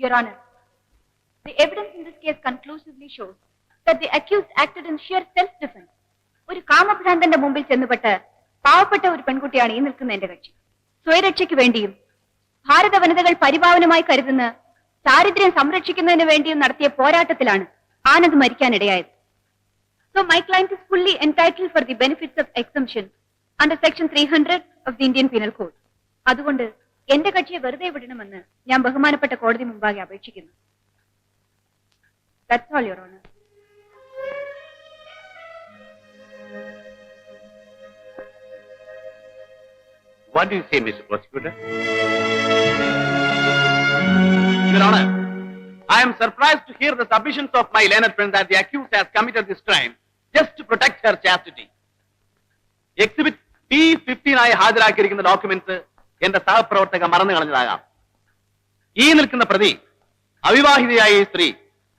Your Honor, the evidence in this case conclusively shows that the accused acted in sheer self-defense. ഒരു കാമഭ്രാന്തന്റെ മുമ്പിൽ ചെന്നുപെട്ട് പാവപ്പെട്ട ഒരു പെൺകുട്ടിയാണ് ഈ നിൽക്കുന്ന എന്റെ കക്ഷി സ്വയരക്ഷയ്ക്ക് വേണ്ടിയും ഭാരത വനിതകൾ പരിപാവനമായി കരുതുന്ന ദാരിദ്ര്യം സംരക്ഷിക്കുന്നതിന് വേണ്ടിയും നടത്തിയ പോരാട്ടത്തിലാണ് Anand മരിക്കാനിടയായത് So my client is fully entitled for the benefits of exemption under section 300 of the Indian Penal Code. അതുകൊണ്ട് എന്റെ കക്ഷിയെ വെറുതെ വിടണമെന്ന് ഞാൻ ബഹുമാനപ്പെട്ട കോടതി മുമ്പാകെ അപേക്ഷിക്കുന്നു That's all, Your Honor. What do you say, Mr. Prosecutor? Your Honor, I am surprised to hear the submissions of my learned friend that the accused has committed this crime just to protect her chastity. Exhibit T ഫിഫ്റ്റീനായി ഹാജരാക്കിയിരിക്കുന്ന documents എന്റെ സഹപ്രവർത്തക മറന്നു കളഞ്ഞതാകാം. ഈ നിൽക്കുന്ന പ്രതി അവിവാഹിതയായ ഈ സ്ത്രീ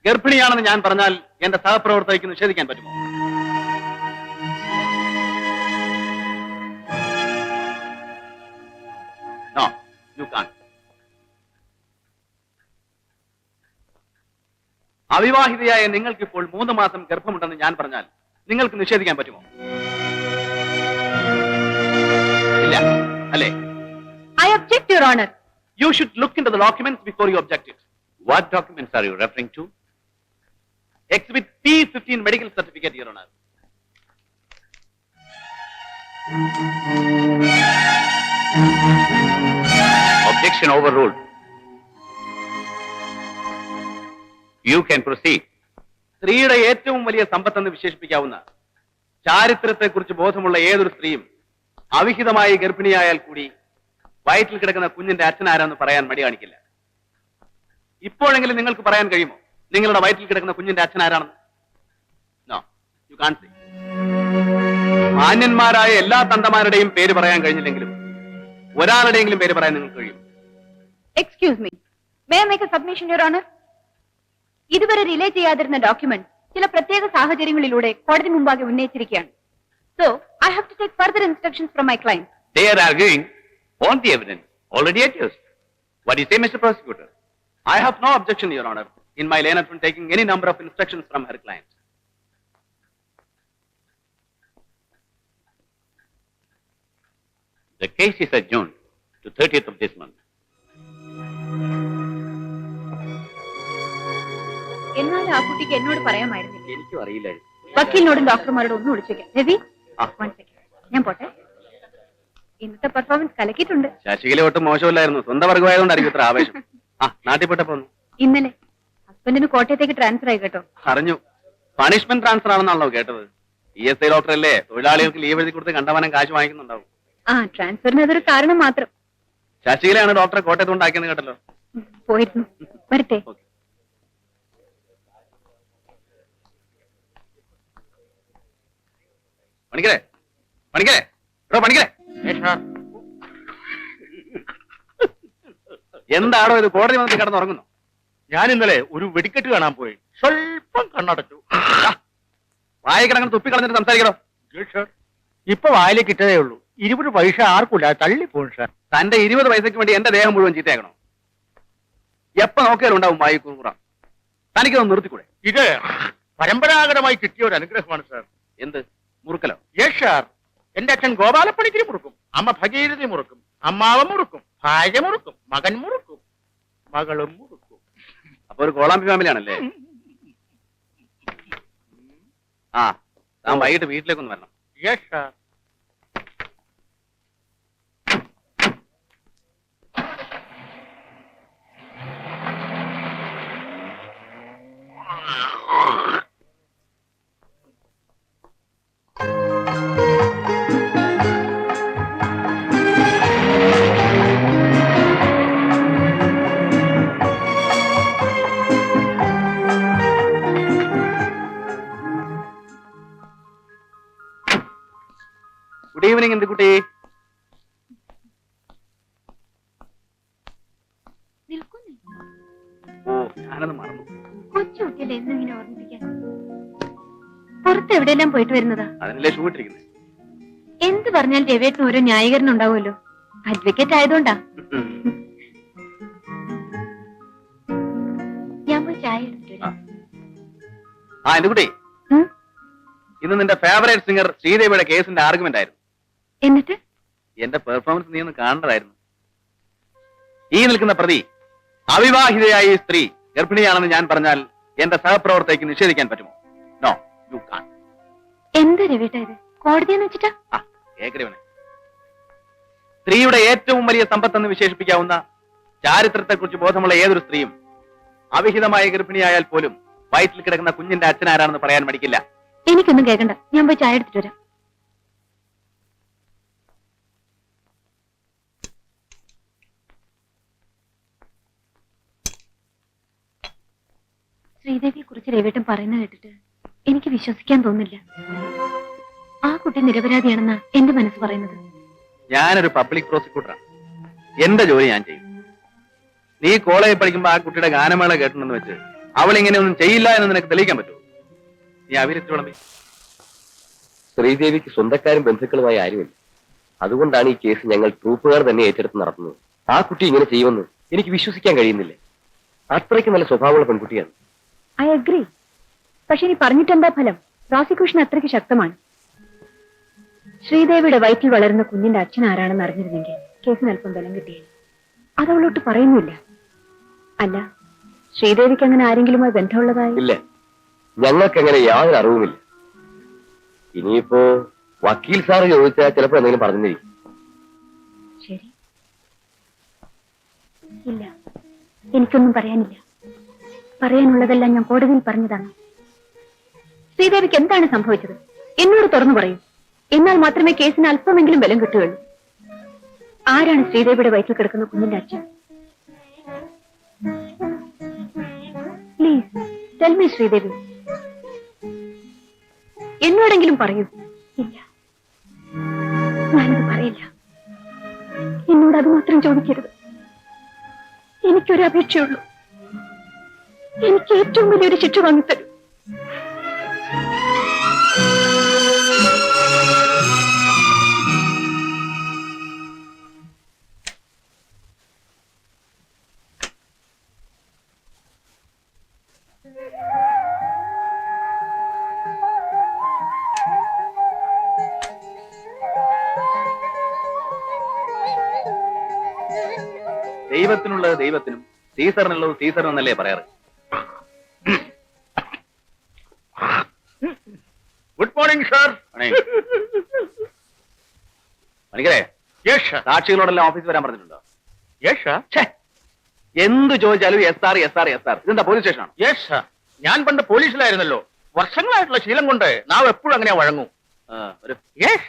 ഗർഭിണിയാണെന്ന് ഞാൻ പറഞ്ഞാൽ എന്റെ സഹപ്രവർത്തകയ്ക്ക് നിഷേധിക്കാൻ പറ്റുമോ? അവിവാഹിതയായ നിങ്ങൾക്ക് ഇപ്പോൾ മൂന്ന് മാസം ഗർഭമുണ്ടെന്ന് ഞാൻ പറഞ്ഞാൽ നിങ്ങൾക്ക് നിഷേധിക്കാൻ പറ്റുമോ? ഇല്ല അല്ലേ? Your Honor. You should look in the documents before you object it What documents are you referring to? Exhibit P fifteen medical certificate your honour Objection overruled. You can proceed. സ്ത്രീയുടെ ഏറ്റവും വലിയ സമ്പത്തെന്ന് വിശേഷിപ്പിക്കാവുന്ന ചാരിത്രത്തെക്കുറിച്ച് ബോധമുള്ള ഏതൊരു സ്ത്രീയും അവിഹിതമായി ഗർഭിണിയായാൽ കൂടി വയറ്റിൽ കിടക്കുന്ന കുഞ്ഞിന്റെ അച്ഛൻ ആരാന്ന് പറയാൻ മടി കാണിക്കില്ല. ഇപ്പോഴെങ്കിലും നിങ്ങൾക്ക് പറയാൻ കഴിയുമോ? നിങ്ങളുടെ വയറ്റിൽ കിടക്കുന്ന കുഞ്ഞിന്റെ അച്ഛനാരാണെന്ന് നോ യു കാൺ സേ മാന്യന്മാരായ എല്ലാ തന്തമാരുടെയും പേര് പറയാൻ കഴിഞ്ഞില്ലെങ്കിലും ഒരാളുടെയെങ്കിലും പേര് പറയാൻ നിങ്ങൾക്ക് കഴിയും. Excuse me may make submission your honour ഇതുവരെ റിലേ ചെയ്യാതിരുന്ന ഡോക്യുമെന്റ് ചില പ്രത്യേക സാഹചര്യങ്ങളിലൂടെ കോടതി മുമ്പാകെ ഉന്നയിച്ചിരിക്കുകയാണ്. So I have to take further instructions from my client they are arguing on the evidence already adduced. What do you say, Mr. Prosecutor? I have no objection, Your Honor, in my lane from taking any number of instructions from her client. The case is adjourned to 30th of this month. എന്നാൽ ആ കുട്ടിക്ക് എന്നോട് പറയാമായിരുന്നില്ല എനിക്കും അറിയില്ലായിരുന്നു വക്കീലിനോടും ഡോക്ടർമാരോടും ഒന്നും വിളിച്ചേക്കാം Ravi. One second ഞാൻ പോട്ടെ ഇന്നത്തെ പെർഫോമൻസ് കലക്കിയിട്ടുണ്ട്. ശശികല ഒട്ടും മോശമല്ലായിരുന്നു. സ്വന്തം വർഗമായതുകൊണ്ടായിരിക്കും ഇത്ര ആവേശം. ആ നാട്ടിൽ പെട്ടപ്പോ. ഇന്നലെ ഹസ്ബൻഡിന് കോട്ടയത്തേക്ക് ട്രാൻസ്ഫർ ആയി കേട്ടോ. അറിഞ്ഞു. പണിഷ്മെന്റ് ട്രാൻസ്ഫർ ആണെന്നാണല്ലോ കേട്ടത്. ഇ എസ് ഐ ഡോക്ടർ അല്ലേ? തൊഴിലാളികൾക്ക് ലീവ് എഴുതി കൊടുത്ത് കണ്ടമാനം കാശ് വാങ്ങിക്കുന്നുണ്ടാവും. ആ ട്രാൻസ്ഫറിന് അതൊരു കാരണം മാത്രം. ശശികലയാണ് ഡോക്ടറെ കോട്ടയത്ത് കൊണ്ടാക്കിയെന്ന് കേട്ടല്ലോ. പോയിരുന്നു. വരട്ടെ. പണിക്കരെ? പണിക്കരെ? പണിക്കരെ? എന്താണോ ഇത് കോടതി വന്നിട്ട് കിടന്നുറങ്ങുന്നു? ഞാൻ ഇന്നലെ ഒരു വെടിക്കെട്ട് കാണാൻ പോയി. സ്വല്പം കണ്ണടച്ചു. വായി തുപ്പിക്കളഞ്ഞിട്ട് തുപ്പി കളഞ്ഞിട്ട് സംസാരിക്കണോ ഇപ്പൊ വായിലേക്ക് ഇട്ടതേ ഉള്ളൂ. ഇരുപത് പൈസ ആർക്കില്ല തള്ളിപ്പോൺ സാർ. തന്റെ ഇരുപത് പൈസയ്ക്ക് വേണ്ടി എന്റെ ദേഹം മുഴുവൻ ചീത്തയാക്കണോ? എപ്പ നോക്കിയാലും ഉണ്ടാവും വായി കുറുറ തനിക്കൊന്ന് നിർത്തിക്കൂടെ? ഇത് പരമ്പരാഗതമായി കിട്ടിയ ഒരു അനുഗ്രഹമാണ് സാർ. എന്ത്? മുറുക്കലോ? Yes sir. എന്റെ അച്ഛൻ ഗോപാലപ്പണിക്കിരി മുറുക്കും. അമ്മ ഭഗീരഥി മുറുക്കും. അമ്മാവൻ മുറുക്കും. ഭാര്യ മുറുക്കും. മകൻ മുറുക്കും. മകളും മുറുക്കും. അപ്പൊ ഒരു കോളാമ്പി ഫാമിലിയാണല്ലേ ആ താൻ വൈകിട്ട് വീട്ടിലേക്കൊന്ന് വരണം. Yes sir. ഗുഡ് ഈവനിങ് എന്ത് കുട്ടി നിൽക്കുന്നേ ഓ ഞാനത് മറന്നു. കൊച്ചുകുട്ടിയല്ലേ എന്നും ഇങ്ങനെ ഓർമ്മിപ്പിക്കാൻ. പുറത്ത് എവിടെയെല്ലാം പോയിട്ട് വരുന്നതാ? അതിനല്ലേ ഷൂ ഇട്ടിരിക്കുന്നത് എന്ത് പറഞ്ഞാൽ രവേട്ടിന് ഓരോ ന്യായീകരണം ഉണ്ടാവുമല്ലോ അഡ്വക്കേറ്റ് ആയതുകൊണ്ടാ. ഞാൻ പോയി വരാം. ആ എന്റെ കുട്ടി ഉം? ഇന്ന് നിന്റെ ഫേവറേറ്റ് സിംഗർ ശ്രീദേവിയുടെ കേസിന്റെ ആർഗ്യുമെന്റ് ആയിരുന്നു. എന്നിട്ട്? എന്റെ പെർഫോമൻസ് നീ ഒന്ന് കാണേണ്ടതായിരുന്നു ഈ നിൽക്കുന്ന പ്രതി അവിവാഹിതയായ ഈ സ്ത്രീ ഗർഭിണിയാണെന്ന് ഞാൻ പറഞ്ഞാൽ എന്റെ സഹപ്രവർത്തകയ്ക്ക് നിഷേധിക്കാൻ പറ്റുമോ? നോ യു കാൺ എന്താ രവിട്ട ഇത്? കോടതിയെന്ന് വെച്ചിട്ടാ? സ്ത്രീയുടെ ഏറ്റവും വലിയ സമ്പത്തെന്ന് വിശേഷിപ്പിക്കാവുന്ന ചാരിത്രത്തെക്കുറിച്ച് ബോധമുള്ള ഏതൊരു സ്ത്രീയും അവിഹിതമായ ഗർഭിണിയായാൽ പോലും വയറ്റിൽ കിടക്കുന്ന കുഞ്ഞിന്റെ അച്ഛനാരാണെന്ന് പറയാൻ മടിക്കില്ല. എനിക്കൊന്നും കേൾക്കണ്ട ഞാൻ പോയി ചായ എടുത്തിട്ട് വരാം. ശ്രീദേവിയെ കുറിച്ച് രവിട്ടൻ പറയുന്ന കേട്ടിട്ട് എനിക്ക് വിശ്വസിക്കാൻ തോന്നില്ല ആ കുട്ടി നിരപരാധിയാണെന്നാ എന്റെ മനസ്സ് പറയുന്നത്. ഞാനൊരു പബ്ലിക് പ്രോസിക്യൂട്ടറാണ് എന്റെ ജോലി ഞാൻ ചെയ്യും. നീ കോളേജിൽ പഠിക്കുമ്പോ ആ കുട്ടിയുടെ ഗാനമേള കേട്ടിട്ടുണ്ടെന്ന് വെച്ച് അവൾ ഇങ്ങനെ ഒന്നും ചെയ്യില്ല എന്ന് നിനക്ക് തെളിയിക്കാൻ പറ്റുമോ? നീ വിളമ്പി ശ്രീദേവിക്ക് സ്വന്തക്കാരും ബന്ധുക്കളുമായി ആരുമില്ല. അതുകൊണ്ടാണ് ഈ കേസ് ഞങ്ങൾ ട്രൂപ്പുകാർ തന്നെ ഏറ്റെടുത്ത് നടത്തുന്നത്. ആ കുട്ടി ഇങ്ങനെ ചെയ്യുമെന്ന് എനിക്ക് വിശ്വസിക്കാൻ കഴിയുന്നില്ല. അത്രയ്ക്ക് നല്ല സ്വഭാവമുള്ള പെൺകുട്ടിയാണ്. ഐ അഗ്രി പക്ഷെ ഇനി പറഞ്ഞിട്ടെന്താ ഫലം? പ്രോസിക്യൂഷൻ അത്രയ്ക്ക് ശക്തമാണ്. ശ്രീദേവിയുടെ വയറ്റിൽ വളരുന്ന കുഞ്ഞിന്റെ അച്ഛൻ ആരാണെന്ന് അറിഞ്ഞിരുന്നെങ്കിൽ കേസിന് അല്പം ബലം കിട്ടിയേനെ. അതവളോട്ട് പറയുന്നില്ല. അല്ല ശ്രീദേവിക്ക് അങ്ങനെ ആരെങ്കിലുമായി ബന്ധമുള്ളതായി? ഇല്ല. ഞങ്ങൾക്ക് അങ്ങനെ യാതൊരു അറിവുമില്ല. ഇനിയിപ്പോ വക്കീൽ സാറ് ചോദിച്ചാൽ ചിലപ്പോൾ എന്തെങ്കിലും പറഞ്ഞിരിക്കും. ശരി. ഇല്ല. എനിക്കൊന്നും പറയാനില്ല. പറയാനുള്ളതെല്ലാം ഞാൻ കോടതിയിൽ പറഞ്ഞതാണ്. ശ്രീദേവിക്ക് എന്താണ് സംഭവിച്ചത്? എന്നോട് തുറന്നു പറയൂ. എന്നാൽ മാത്രമേ കേസിന് അല്പമെങ്കിലും ബലം കിട്ടുകയുള്ളൂ. ആരാണ് ശ്രീദേവിയുടെ വയറ്റിൽ കിടക്കുന്ന കുഞ്ഞിന്റെ അച്ഛൻ? Please tell Sridevi. എന്നോടെങ്കിലും പറയൂ. ഇല്ല. ഞാനത് പറയില്ല. എന്നോട് അത് മാത്രം ചോദിക്കരുത്. എനിക്കൊരു അപേക്ഷയുള്ളൂ എനിക്ക് ഏറ്റവും വലിയൊരു ശിക്ഷ വാങ്ങിത്തരും ദൈവത്തിനുള്ളത് ദൈവത്തിനും സീസറിനുള്ളത് സീസറിനെന്നല്ലേ പറയാറ്? Good morning sir. മണിക്കരെ യെസ് സാക്ഷികളോടെല്ലാം ഓഫീസിൽ വരാൻ പറഞ്ഞിട്ടുണ്ടോ? ഛേ, എന്ത് ചോദിച്ചാലും S R S R S R ഇതെന്താ പോലീസ് സ്റ്റേഷനാണ് യെസ് ഞാൻ പണ്ട് പോലീസിലായിരുന്നല്ലോ. വർഷങ്ങളായിട്ടുള്ള ശീലം കൊണ്ട് നാം എപ്പോഴും അങ്ങനെ വഴങ്ങും. ഒരു യെസ്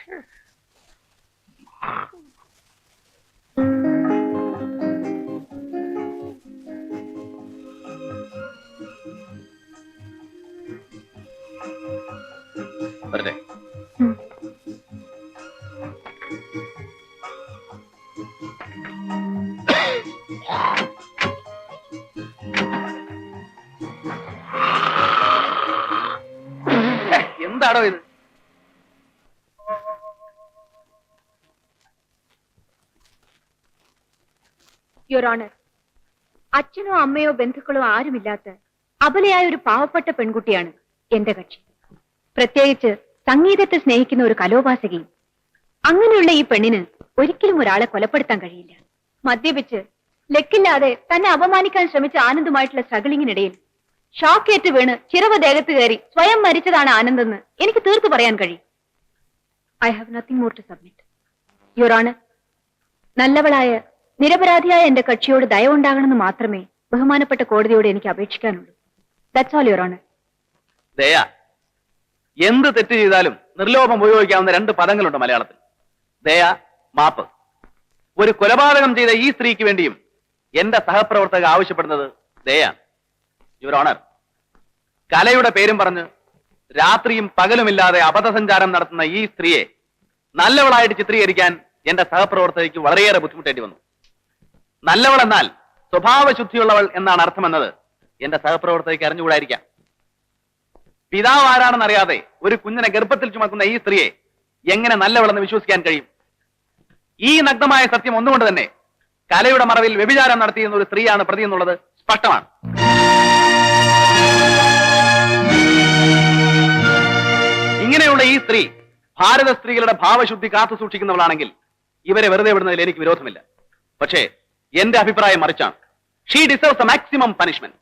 വരട്ടെ എന്താണോ എന്താടോ ഇത്? യുവർ ഓണർ അച്ഛനോ അമ്മയോ ബന്ധുക്കളോ ആരുമില്ലാത്ത അബലയായ ഒരു പാവപ്പെട്ട പെൺകുട്ടിയാണ് എന്റെ കക്ഷി. പ്രത്യേകിച്ച് സംഗീതത്തെ സ്നേഹിക്കുന്ന ഒരു കലോപാസകി. അങ്ങനെയുള്ള ഈ പെണ്ണിന് ഒരിക്കലും ഒരാളെ കൊലപ്പെടുത്താൻ കഴിയില്ല. മദ്യപിച്ച് ലക്കില്ലാതെ തന്നെ അപമാനിക്കാൻ ശ്രമിച്ച ആനന്ദുമായിട്ടുള്ള സ്ട്രഗിളിങ്ങിനിടയിൽ ഷോക്കേറ്റ് വീണ് ചിറവ് ദേഹത്ത് കയറി സ്വയം മരിച്ചതാണ് ആനന്ദെന്ന് എനിക്ക് തീർത്തു പറയാൻ കഴിയും. I have nothing more to submit your ആണ് നല്ലവളായ നിരപരാധിയായ എന്റെ കക്ഷിയോട് ദയ ഉണ്ടാകണമെന്ന് മാത്രമേ ബഹുമാനപ്പെട്ട കോടതിയോട് എനിക്ക് അപേക്ഷിക്കാനുള്ളൂ. ദാറ്റ്സ് ഓൾ യുവർ ആണ് എന്ത് തെറ്റ് ചെയ്താലും നിർലോഭം ഉപയോഗിക്കാവുന്ന രണ്ട് പദങ്ങളുണ്ട് മലയാളത്തിൽ. ദയ മാപ്പ്. ഒരു കൊലപാതകം ചെയ്ത ഈ സ്ത്രീക്ക് വേണ്ടിയും എന്റെ സഹപ്രവർത്തക ആവശ്യപ്പെടുന്നത് ദയാണ് യുവർ ഓണർ കലയുടെ പേരും പറഞ്ഞ് രാത്രിയും പകലുമില്ലാതെ അബദ്ധസഞ്ചാരം നടത്തുന്ന ഈ സ്ത്രീയെ നല്ലവളായിട്ട് ചിത്രീകരിക്കാൻ എന്റെ സഹപ്രവർത്തകയ്ക്ക് വളരെയേറെ ബുദ്ധിമുട്ടേണ്ടി വന്നു. നല്ലവളെന്നാൽ സ്വഭാവശുദ്ധിയുള്ളവൾ എന്നാണ് അർത്ഥമെന്നത്. എന്റെ സഹപ്രവർത്തകയ്ക്ക് അറിഞ്ഞുകൂടായിരിക്കാം. പിതാവ് ആരാണെന്ന് അറിയാതെ ഒരു കുഞ്ഞിനെ ഗർഭത്തിൽ ചുമക്കുന്ന ഈ സ്ത്രീയെ എങ്ങനെ നല്ലവളെന്ന് വിശ്വസിക്കാൻ കഴിയും? ഈ നഗ്നമായ സത്യം ഒന്നുകൊണ്ട് തന്നെ കലയുടെ മറവിൽ വ്യഭിചാരം നടത്തിയിരുന്ന ഒരു സ്ത്രീയാണ് പ്രതി എന്നുള്ളത് സ്പഷ്ടമാണ്. ഇങ്ങനെയുള്ള ഈ സ്ത്രീ ഭാരത സ്ത്രീകളുടെ ഭാവശുദ്ധി കാത്തു സൂക്ഷിക്കുന്നവളാണെങ്കിൽ ഇവരെ വെറുതെ വിടുന്നതിൽ എനിക്ക് വിരോധമില്ല. പക്ഷേ എന്റെ അഭിപ്രായം മറിച്ചാണ്. She deserves maximum punishment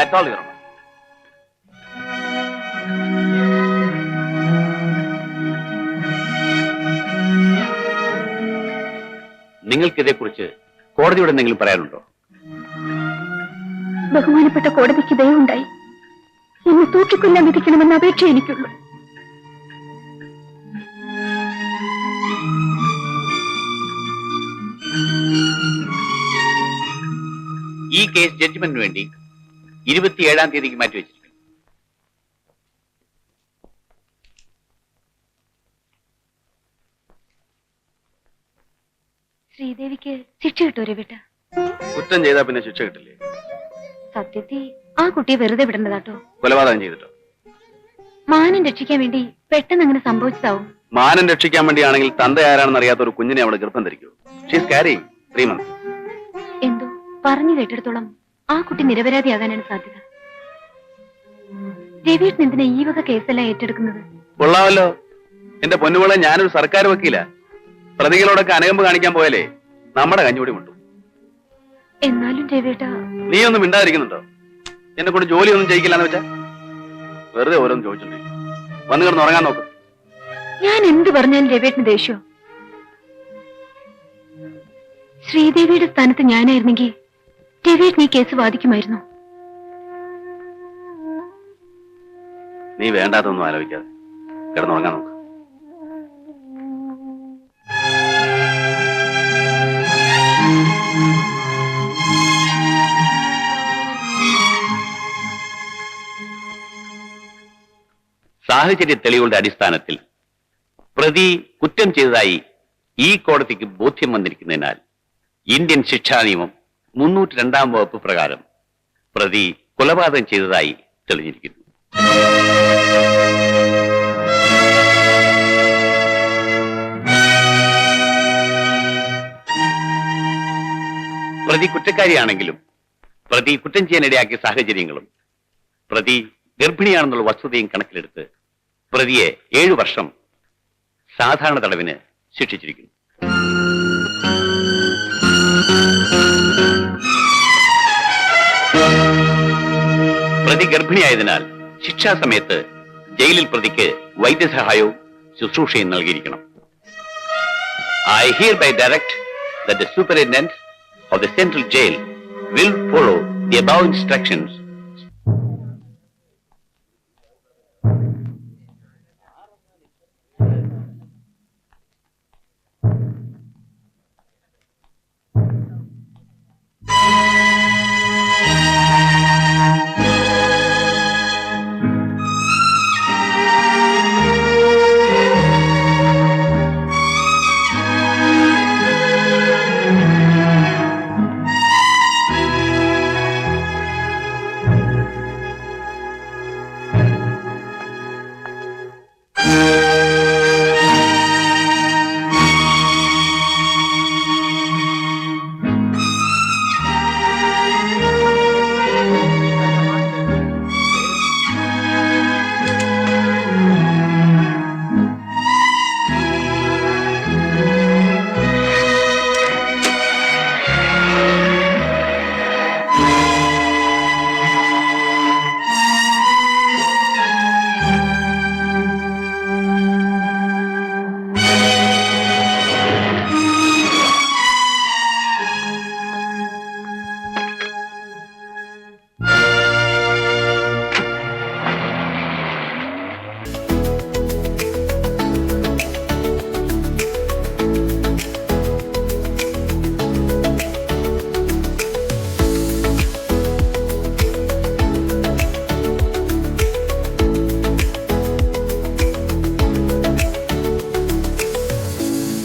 that's all, Your നിങ്ങൾക്ക് നിങ്ങൾക്കിതേക്കുറിച്ച് കോടതിയോട് എന്തെങ്കിലും പറയാനുണ്ടോ? ബഹുമാനപ്പെട്ട കോടതിക്ക് ദയവുണ്ടായി. എന്നെ തൂക്കിക്കൊല്ലാൻ വിധിക്കണമെന്ന അപേക്ഷ എനിക്കുള്ളൂ. ഈ കേസ് ജഡ്ജ്മെന്റിന് വേണ്ടി ഇരുപത്തിയേഴാം തീയതിക്ക് മാറ്റിവെച്ചിരിക്കുന്നു ശ്രീദേവിക്ക് ശിക്ഷ കിട്ടൂരെ രവിട്ട? കുറ്റം ചെയ്താ പിന്നെ ശിക്ഷ കിട്ടില്ലേ? സത്യത്തിൽ ആ കുട്ടിയെ വെറുതെ വിടേണ്ടതാട്ടോ. കൊലപാതകം ചെയ്തിട്ടോ? മാനം രക്ഷിക്കാൻ വേണ്ടി പെട്ടെന്ന് അങ്ങനെ സംഭവിച്ചതാവും. മാനം രക്ഷിക്കാൻ വേണ്ടിയാണെങ്കിൽ തന്ത ആരാണെന്ന് അറിയാത്ത ഒരു കുഞ്ഞിനെ അവളെ ഗർഭം ധരിക്കൂ. ഷീസ് കാരിങ് ത്രീ മന്ത്സ് എന്തോ? പറഞ്ഞു കേട്ടിടത്തോളം ആ കുട്ടി നിരപരാധിയാകാനാണ് സാധ്യത. രവീഷ് എന്തിനാ ഈ വക കേസെല്ലാം ഏറ്റെടുക്കുന്നത്? കൊള്ളാമല്ലോ. എന്റെ പൊന്നുമോളെ ഞാനൊരു സർക്കാർ വക്കീല. പ്രതികളോടൊക്കെ അനകമ്പ് കാണിക്കാൻ പോയാലേ നമ്മുടെ കഞ്ഞൂടി മുട്ടും. എന്നാലും രവിയേട്ട നീ ഒന്നും മിണ്ടാതിരിക്കുന്നുണ്ടോ? എന്നെ കൊണ്ട് ജോലി ഒന്നും ചെയ്യിക്കില്ലെന്ന് വെച്ചാ? വെറുതെ ഓരോന്നും ചോദിച്ചിട്ടുണ്ടെങ്കിൽ വന്നു കിടന്ന് ഉറങ്ങാൻ നോക്ക്. ഞാൻ എന്ത് പറഞ്ഞാലും രവിയേട്ടന് ദേഷ്യോ? ശ്രീദേവിയുടെ സ്ഥാനത്ത് ഞാനായിരുന്നെങ്കിൽ രവിയേട്ടൻ നീ കേസ് വാദിക്കുമായിരുന്നു. നീ വേണ്ടാത്തൊന്നും ആലോചിക്കാതെ. കിടന്നുറങ്ങാൻ നോക്ക്. സാഹചര്യ തെളിവുകളുടെ അടിസ്ഥാനത്തിൽ പ്രതി കുറ്റം ചെയ്തതായി ഈ കോടതിക്ക് ബോധ്യം വന്നിരിക്കുന്നതിനാൽ ഇന്ത്യൻ ശിക്ഷാ നിയമം മുന്നൂറ്റി രണ്ടാം വകുപ്പ് പ്രകാരം പ്രതി കൊലപാതകം ചെയ്തതായി തെളിഞ്ഞിരിക്കുന്നു. പ്രതി കുറ്റക്കാരിയാണെങ്കിലും പ്രതി കുറ്റം ചെയ്യാനിടയാക്കിയ സാഹചര്യങ്ങളും പ്രതി ഗർഭിണിയാണെന്നുള്ള വസ്തുതയും കണക്കിലെടുത്ത് പ്രതിയെ ഏഴു വർഷം സാധാരണ തടവിന് ശിക്ഷിച്ചിരിക്കുന്നു. പ്രതി ഗർഭിണിയായതിനാൽ ശിക്ഷാ സമയത്ത് ജയിലിൽ പ്രതിക്ക് വൈദ്യസഹായവും ശുശ്രൂഷയും നൽകിയിരിക്കണം. I hereby direct ദൂപ്പർ of the central jail will follow the above instructions